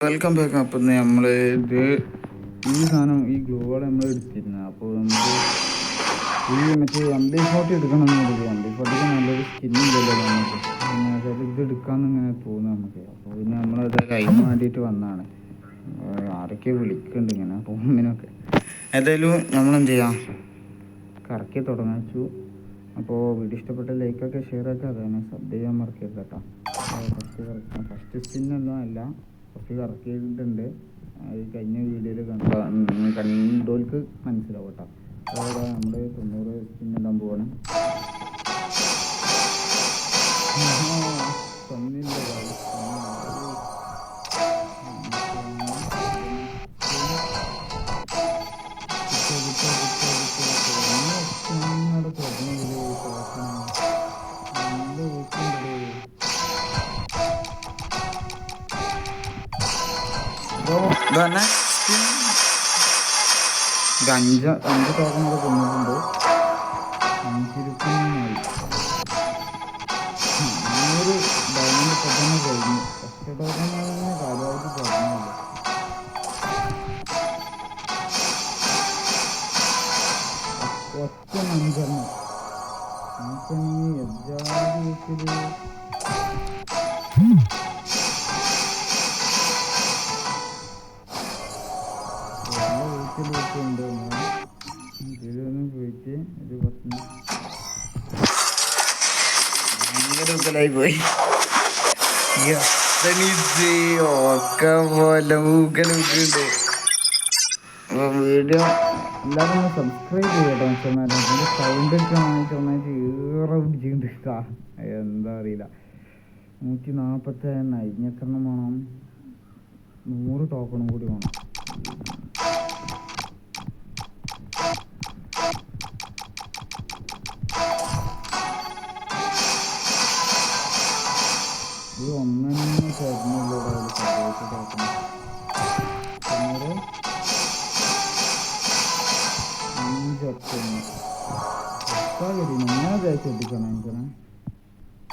Welcome back അപ്പം നമ്മൾ ഇത് ഈ സാധനം ഈ ഗ്ലൂവാണ് നമ്മൾ എടുത്തിരുന്നത് അപ്പോൾ നമുക്ക് ഈ മറ്റേ എം ബി ഫോർട്ടി എടുക്കണം എന്നുള്ളത് എം ഫോർട്ടിക്ക് നല്ലൊരു സ്കിന്നില്ലല്ലോ നമുക്ക്. അതായത് ഇത് എടുക്കാമെന്ന് ഇങ്ങനെ തോന്നുന്നു നമുക്ക്. അപ്പോൾ പിന്നെ നമ്മളത് കഴിഞ്ഞ് വേണ്ടിയിട്ട് വന്നതാണ്. ആരൊക്കെ വിളിക്കുന്നുണ്ട് ഇങ്ങനെ റൂമിനൊക്കെ ഏതായാലും നമ്മളെന്ത് ചെയ്യാം? കറക്കി തുടങ്ങിച്ചു അപ്പോൾ വീഡിയോ ഇഷ്ടപ്പെട്ട ലൈക്കൊക്കെ ഷെയർ ആക്കുക അതാണ് സബ് ചെയ്യാൻ മറക്കരുത് കേട്ടോ. ഫസ്റ്റ് ഫസ്റ്റ് സ്കിന്നൊന്നും അല്ല. കുറച്ച് കറക്കിയിട്ടുണ്ട് അത് കഴിഞ്ഞ വീഡിയോയിൽ കണ്ട കണ്ടോൽക്ക് മനസ്സിലാവും കേട്ടോ. അതോടെ നമ്മൾ തൊണ്ണൂറ് സ്പിന്നിടാൻ പോവാണ് അപ്പോൾ ഇതന്നെ ഇത് അഞ്ച് അഞ്ച് ടോക്കൺ കൂടെ കൊണ്ടിട്ടുണ്ട് അഞ്ചിരുപത്തിമൂന്നായി നൂറ് ഡയമണ്ട് പെട്ടെന്ന് തന്നെ കഴിഞ്ഞു ഫസ്റ്റ് ടോക്കൺ കാര്യമായിട്ട് പറഞ്ഞില്ല ഒറ്റ അഞ്ചെണ്ണം നമുക്കാണെങ്കിൽ എജാതി വെച്ചത് നല്ല വീട്ടിൽ വെച്ചുണ്ട് ഇതിലൊന്നും പോയിട്ട് ഒരു പത്ത് ഭയങ്കര ഊക്കലായി പോയി ഒക്കെ പോലെ ഊക്കലൂക്കുണ്ട് അപ്പോൾ വീഡിയോ എല്ലാവരും സബ്സ്ക്രൈബ് ചെയ്യട്ടോ മച്ചന്മാരെ അതിന്റെ സൗണ്ട് ഒക്കെ വാങ്ങിച്ച് ഒന്നായിട്ട് ഏറെ പിടിച്ചിട്ടുണ്ട് എന്താ അറിയില്ല. നൂറ്റി എത്ര എണ്ണം വേണം. നൂറ് ടോക്കണും കൂടി വേണം. ഒന്നെന്നെ ചേർന്നില്ല ടോക്കൺ തൊണ്ണൂറ് അഞ്ചൊറ്റൊന്ന് ഒട്ടാകരി നിന്നെ തേച്ച് ഒട്ടിക്കണം എനിക്കണേ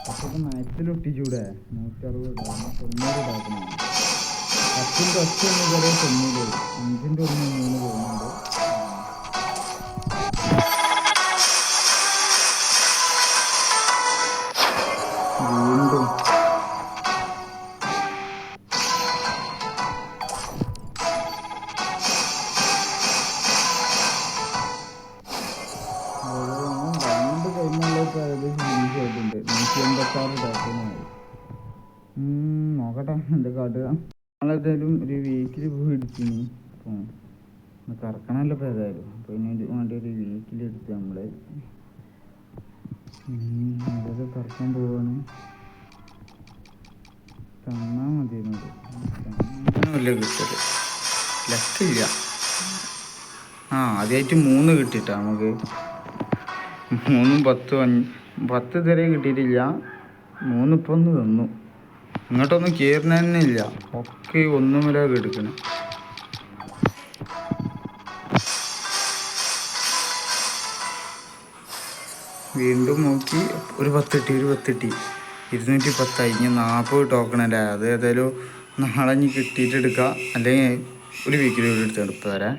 അപ്പൊക്കെ മാറ്റിലൊട്ടിച്ചൂടെ നൂറ്ററുപത് തൊണ്ണൂറ് ടോക്കണാണ് പത്തിന്റെ ഒറ്റ ഒന്ന് കയറിയ തൊണ്ണൂറ് അഞ്ചിന്റെ ഒന്ന് മൂന്ന് പോകുന്നുണ്ട് നോക്കട്ടെ എന്താ കാട്ടുക. നമ്മളേതായാലും ഒരു വീക്കിൽ പോയി എടുത്തിന് അപ്പം കറക്കണമല്ലോ ഇപ്പോൾ ഏതായാലും. അപ്പോൾ വേണ്ടി ഒരു വീക്കിൽ എടുത്ത് നമ്മൾ അതൊക്കെ കറക്കാൻ പോവാണ്. തന്നാൽ മതിയായിരുന്നു ലക്കില്ല ആ ആദ്യമായിട്ട് മൂന്ന് കിട്ടിയിട്ടാ നമുക്ക്. മൂന്നും പത്തും അഞ്ച് പത്ത് ഇതുവരെ കിട്ടിയിട്ടില്ല. മൂന്ന് ഇപ്പം ഒന്ന് തന്നു. ഇങ്ങോട്ടൊന്നും കയറുന്ന തന്നെ ഇല്ല ഒക്കെ ഒന്നുമില്ല എടുക്കണം. വീണ്ടും നോക്കി. ഒരു പത്തിട്ടി ഒരു പത്തിട്ടി. ഇരുന്നൂറ്റി പത്തായി. ഇനി നാൽപ്പത് ടോക്കൺ അല്ലേ അത് ഏതായാലും നാളെ ഇനി കിട്ടിയിട്ട് എടുക്കാം. അല്ലെങ്കിൽ ഒരു വീക്കിൽ എടുത്ത് എടുത്ത് തരാം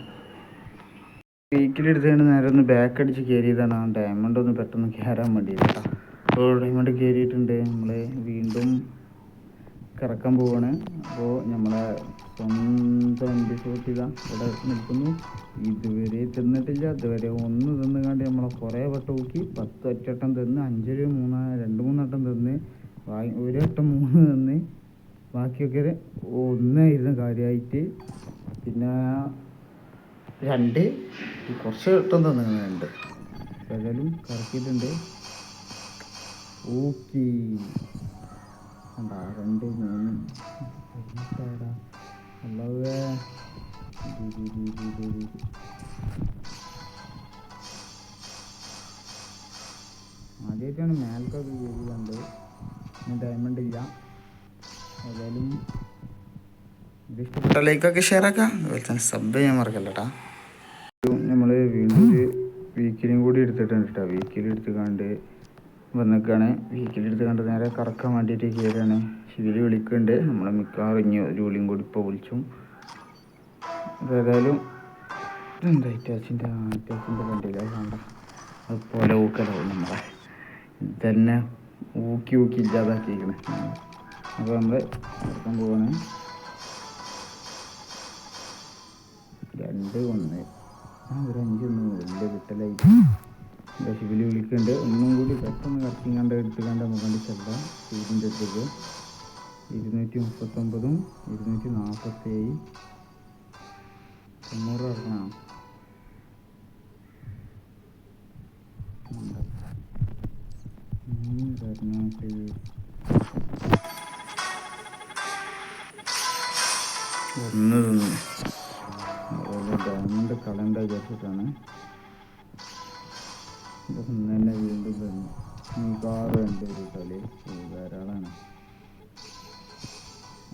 വീക്കിൽ എടുത്തുകൊണ്ട് നേരെ ഒന്ന് ബാക്ക് അടിച്ച് കയറിയതാണ്. ആ ഡയമണ്ട് ഒന്ന് പെട്ടെന്ന് കയറാൻ വേണ്ടിയിട്ടാണ് അപ്പോൾ ഡയമണ്ട് കയറിയിട്ടുണ്ട്. നമ്മൾ വീണ്ടും കറക്കാൻ പോവാണ്. അപ്പോൾ നമ്മളെ സ്വന്തം വണ്ടി ഷോട്ട് ഇതാ ഇവിടെ നിൽക്കുന്നു. ഇതുവരെ തിന്നിട്ടില്ല. ഇതുവരെ ഒന്ന് തിന്നുകാണ്ട് നമ്മളെ കുറേ വട്ടം നോക്കി പത്ത് ഒറ്റട്ടം തിന്ന് അഞ്ചൊരു മൂന്ന് രണ്ട് മൂന്നട്ടം തിന്ന് ഒരു വട്ടം മൂന്ന് തിന്ന് ബാക്കിയൊക്കെ ഒന്നായിരുന്നു കാര്യമായിട്ട് പിന്നെ രണ്ട് കുറച്ച് വട്ടം തന്നിട്ടുണ്ട് ഏതായാലും കറക്കിയിട്ടുണ്ട്. ഓക്കേ കണ്ടാ ആദ്യമായിട്ടാണ് മേൽക്കൊക്കെ കയറി കണ്ട്. ഡയമണ്ട് ഇല്ല. ഏതായാലും ഇത് ലൈക്കൊക്കെ ഷെയർ ആക്കാം. അതുപോലെ തന്നെ സബ് ചെയ്യാൻ മറക്കല്ലട്ടാ നമ്മൾ വീണ്ടും വീക്കിലും കൂടി എടുത്തിട്ടുണ്ട് കേട്ടോ വീക്കിൽ എടുത്ത് കണ്ട് വന്നിക്കാണ് വീക്കിലെടുത്ത് കണ്ട് നേരെ കറക്കാൻ വേണ്ടിയിട്ട് കയറുകയാണ് ശിവൽ വിളിക്കുന്നുണ്ട്. നമ്മളെ മിക്കവാറും ഇനി ഒരു കൂടി ഇപ്പോൾ വിളിച്ചും. ഏതായാലും ഇതെന്താ ഇറ്റാച്ചിന്റെ ഇറ്റാച്ചിന്റെ വണ്ടിയില്ല വേണ്ട അത് ഊക്കലാവും നമ്മളെ. ഇതന്നെ ഊക്കി ഊക്കി ഇല്ലാതാക്കിയിരിക്കണേ. അപ്പോൾ നമ്മൾ ഇറക്കാൻ പോവാണ്. രണ്ട് ഒന്ന്. ആ ഒരു അഞ്ചൊന്ന് വലിയ കിട്ടലായിട്ട് ശിവലി വിളിക്കുന്നുണ്ട്. ഒന്നും കൂടി പെട്ടെന്ന് കറക്കി കണ്ട് എടുത്ത് കണ്ട് കണ്ട് ചെല്ലാം ഇതിന്റെ അടുത്തേക്ക് ഇരുന്നൂറ്റി മുപ്പത്തൊമ്പതും ഇരുന്നൂറ്റി നാൽപ്പത്തേഴ് തൊണ്ണൂറ് തിന്നു. അതുപോലെ ഡയമണ്ട് കളണ്ട വിചാരിച്ചിട്ടാണ്. തന്നെ വീണ്ടും തന്നു മിക്കവാറും എന്റെ ഒരു കളി ധാരാളമാണ്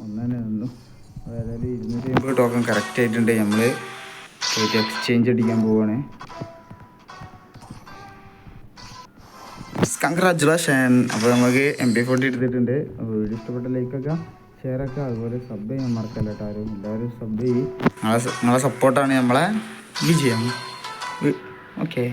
ഒന്ന് തന്നെ നിന്നു. ഏതായാലും ഇരുന്നൂറ്റി അമ്പത് ടോക്കൺ കറക്റ്റ് ആയിട്ടുണ്ട്. നമ്മൾ പോയിട്ട് എക്സ്ചേഞ്ച് അടിക്കാൻ പോവാണ്. കൺഗ്രാജുലേഷൻ അപ്പോൾ നമുക്ക് എം പി ഫോർട്ടി എടുത്തിട്ടുണ്ട്. വീഡിയോ ഇഷ്ടപ്പെട്ട ലൈക്കൊക്കെ ഷെയറൊക്കെ അതുപോലെ സബ് ചെയ്യാൻ മറക്കല്ല കേട്ടോ. ആരും എല്ലാവരും സബ് ചെയ്യും. നിങ്ങളെ നിങ്ങളെ സപ്പോർട്ടാണ് നമ്മളെ വിജയം. ഓക്കെ